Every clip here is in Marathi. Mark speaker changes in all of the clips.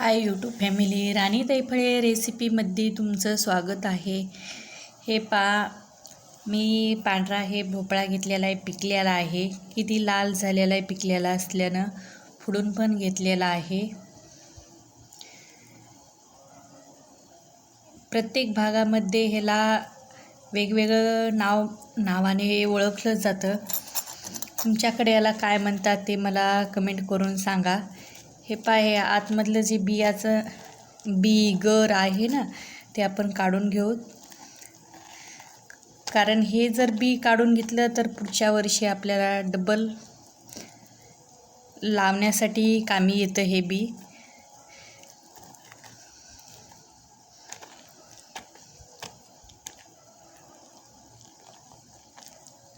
Speaker 1: हाय यूट्यूब फॅमिली राणी दैफळे रेसिपीमध्ये तुमचं स्वागत आहे. हे पा मी पांढरा हे भोपळा घेतलेला आहे पिकलेला आहे. किती लाल झालेला आहे पिकलेला असल्यानं फुडून पण घेतलेला आहे. प्रत्येक भागामध्ये ह्याला वेगवेगळं नाव नावाने ओळखलं जातं. तुमच्याकडे याला काय म्हणतात ते मला कमेंट करून सांगा. हे पाय हे आतमधलं जे बियाचं बी गर आहे ना ते आपण काढून घेऊ. कारण हे जर बी काढून घेतलं तर पुढच्या वर्षी आपल्याला डबल लावण्यासाठी कामी येतं हे बी.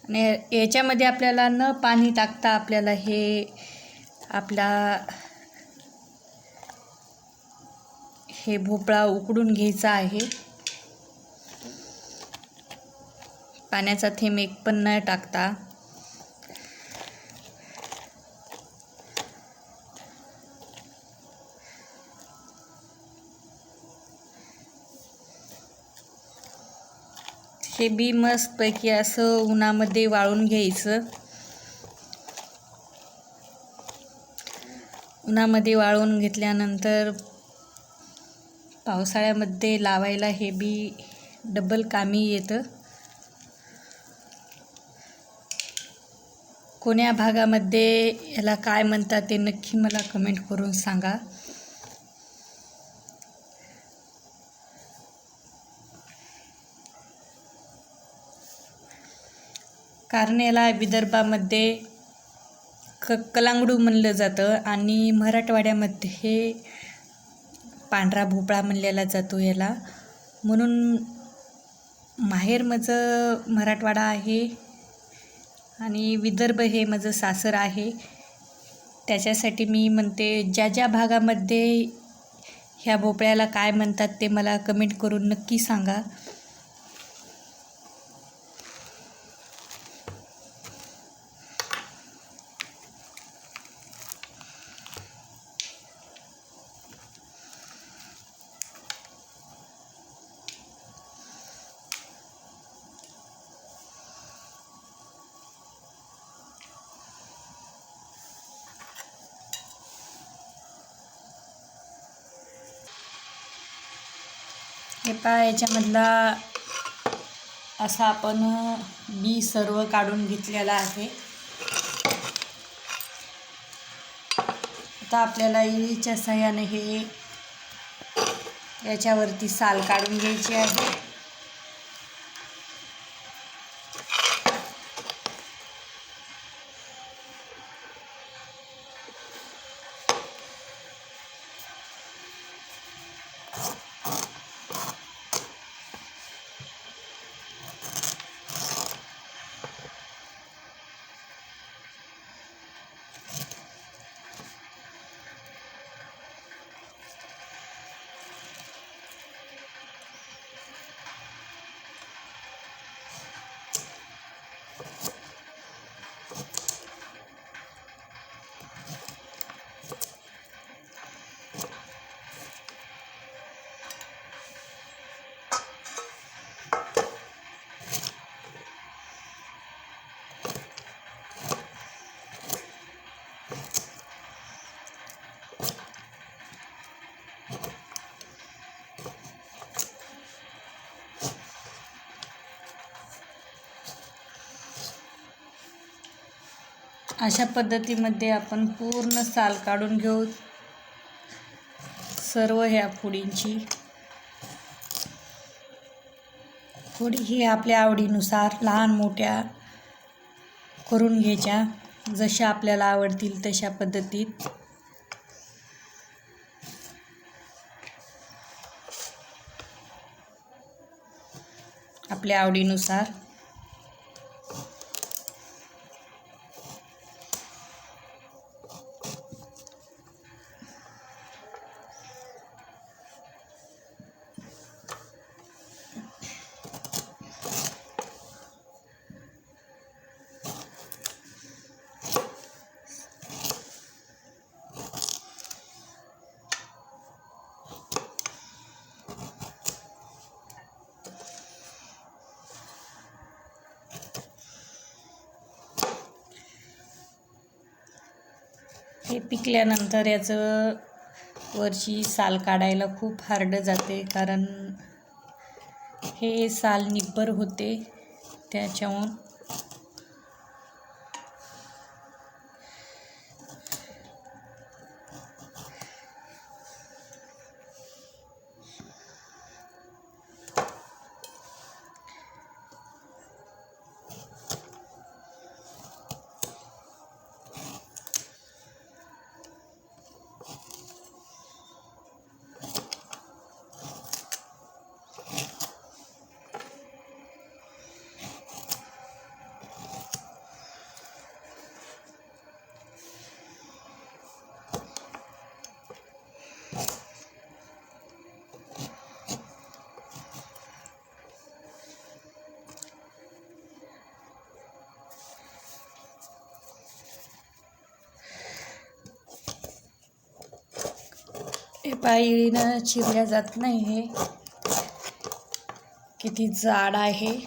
Speaker 1: आणि याच्यामध्ये आपल्याला न पाणी टाकता आपल्याला हे आपला हे भोपळा उकडून घ्यायचा आहे. पाण्याचा थेंब एक पण न टाकता. हे बी मस्तपैकी असं उन्हामध्ये वाळून घ्यायचं. उन्हामध्ये वाळून घेतल्यानंतर पावसाळ्यामध्ये लावायला हे बी डबल कामी येतं. कोण्या भागामध्ये याला काय म्हणतात ते नक्की मला कमेंट करून सांगा. कारण याला विदर्भामध्ये क कलांगडू म्हणलं जातं आणि मराठवाड्यामध्ये हे पांढरा भोपळा म्हणलेला जातो याला. म्हणून माहेर माझं मराठवाडा आहे आणि विदर्भ हे माझं सासर आहे. त्याच्यासाठी मी म्हणते ज्या ज्या भागामध्ये ह्या भोपळ्याला काय म्हणतात ते मला कमेंट करून नक्की सांगा. हे पहा याच्यामधला असा आपण बी सर्व काढून घेतलेला आहे. आता आपल्याला इळीच्या सहाय्याने हे याच्यावरती साल काढून घ्यायची आहे. अशा पद्धतीमध्ये आपण पूर्ण साल काढून घेऊ. सर्व ह्या फुडींची फुडी ही आपल्या आवडीनुसार लहान मोठ्या करून घ्यायच्या. जशा आपल्याला आवडतील तशा पद्धतीत. आपल्या आवडीनुसार. हे पिकल्यानंतर याचं वरची साल काढायला खूप हार्ड जाते. कारण हे साल निब्बर होते त्याच्याहून. हे चिरल्या जात नाही हे. किती जाड आहे.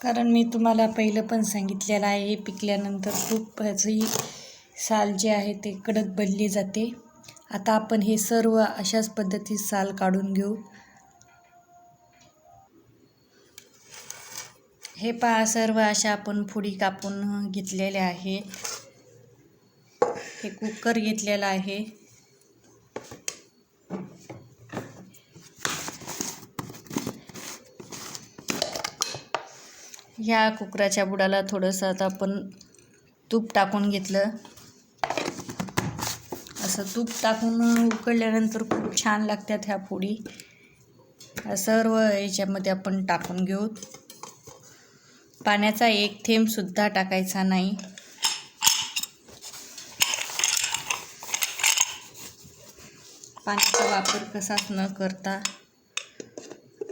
Speaker 1: कारण मी तुम्हाला पहिलं पण सांगितलेलं आहे हे पिकल्यानंतर खूप ही साल जे आहे ते कडक बनली जाते. आता आपण हे सर्व अशाच पद्धतीत साल काढून घेऊ. हे पहा सर्व अशा आपण फुडी कापून घेतलेल्या आहेत हे कुकर घेतलेलं आहे. ह्या कुकराच्या बुडाला थोडंसं आता आपण तूप टाकून घेतलं. असं तूप टाकून उकळल्यानंतर खूप छान लागतात ह्या पोळी सर्व याच्यामध्ये आपण टाकून घेऊ. पाण्याचा एक थेंबसुद्धा टाकायचा नाही. पाण्याचा वापर कसाच न करता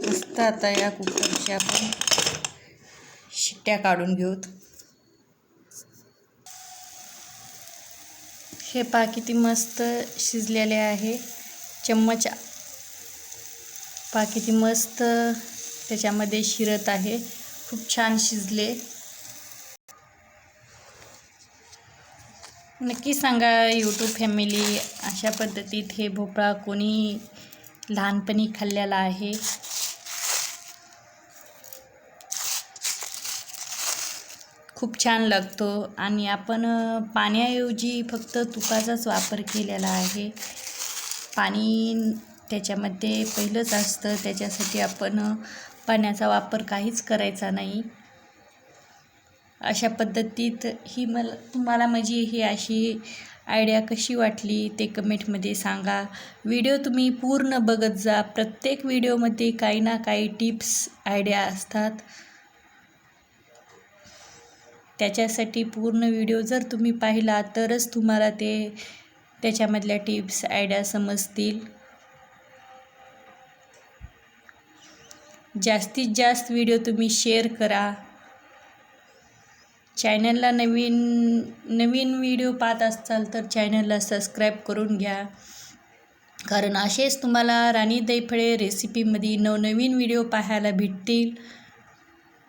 Speaker 1: मस्त आता या कुकरची आपण शिट्ट्या काढून घेऊत हे पा किती मस्त शिजलेले आहे. चम्मच पा किती मस्त त्याच्यामध्ये शिरत आहे. खूप छान शिजले. नक्की सांगा यूट्यूब फॅमिली अशा पद्धतीत हे भोपळा कोणी लहानपणी खाल्लेला आहे? खूप छान लागतो आणि आपण पाण्याऐवजी फक्त तुपाचाच वापर केलेला आहे. पाणी त्याच्यामध्ये पहिलंच असतं त्याच्यासाठी आपण पाण्याचा वापर काहीच करायचा नाही. अशा पद्धतीत ही मला तुम्हाला माझी ही अशी आयडिया कशी वाटली ते कमेंटमध्ये सांगा. व्हिडिओ तुम्ही पूर्ण बघत जा. प्रत्येक व्हिडिओमध्ये काही ना काही टिप्स आयडिया असतात. त्याच्यासाठी पूर्ण व्हिडिओ जर तुम्ही पाहिला तरच तुम्हाला ते त्याच्यामधल्या टिप्स आयडिया समजतील. जास्तीत जास्त व्हिडिओ तुम्ही शेअर करा. चॅनलला नवीन नवीन व्हिडिओ पाहत असाल तर चॅनलला सबस्क्राईब करून घ्या. कारण असेच तुम्हाला राणी दैफळे रेसिपीमध्ये नवनवीन व्हिडिओ पाहायला भेटतील.